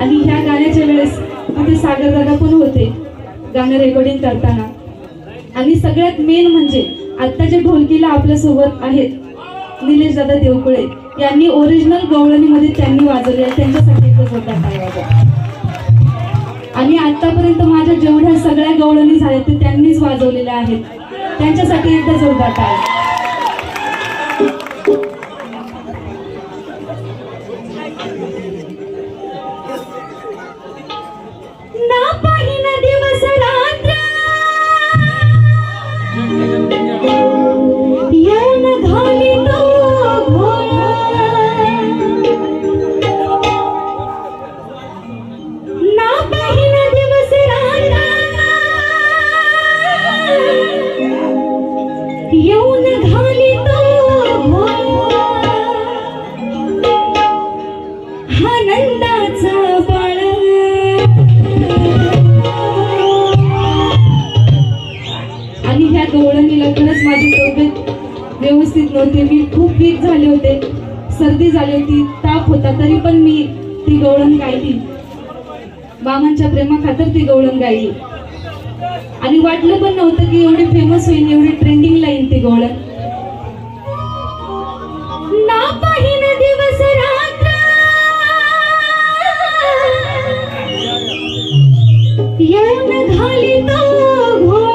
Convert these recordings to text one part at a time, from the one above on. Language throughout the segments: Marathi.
आणि ह्या गाण्याच्या वेळेस तिथे सागरदादा पण होते गाणं रेकॉर्डिंग करताना आणि सगळ्यात मेन म्हणजे आत्ताच्या ढोलकीला आपल्यासोबत आहेत निलेश दादा देवकुळे यांनी ओरिजिनल गवळणीमध्ये त्यांनी वाजवले आहे. त्यांच्यासाठी एकच होता आणि आतापर्यंत माझ्या जेवढ्या सगळ्या गवळणी झाल्या ते त्यांनीच वाजवलेल्या आहेत त्यांच्यासाठी एकदा जोरदार टाळ्या. येऊन घाली तो आनंदाचा बाळा. आणि ह्या गवळणीला लग्नच माझी तब्येत व्यवस्थित नव्हते. मी खूप वीक झाले होते. सर्दी झाली होती. ताप होता. तरी पण मी ती गवळण गायली. मामांच्या प्रेमाखातर ती गवळण गायली. आणि वाटलं पण नव्हतं की एवढी फेमस होईल एवढी ट्रेंडिंगला येईल ते गोळ्या ना पाहिन दिवस रात्र. येऊन घाली तो घोळा.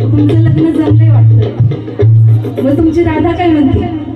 तुमचं लग्न जमलंय वाटतं. मग तुमची राधा काय म्हणते?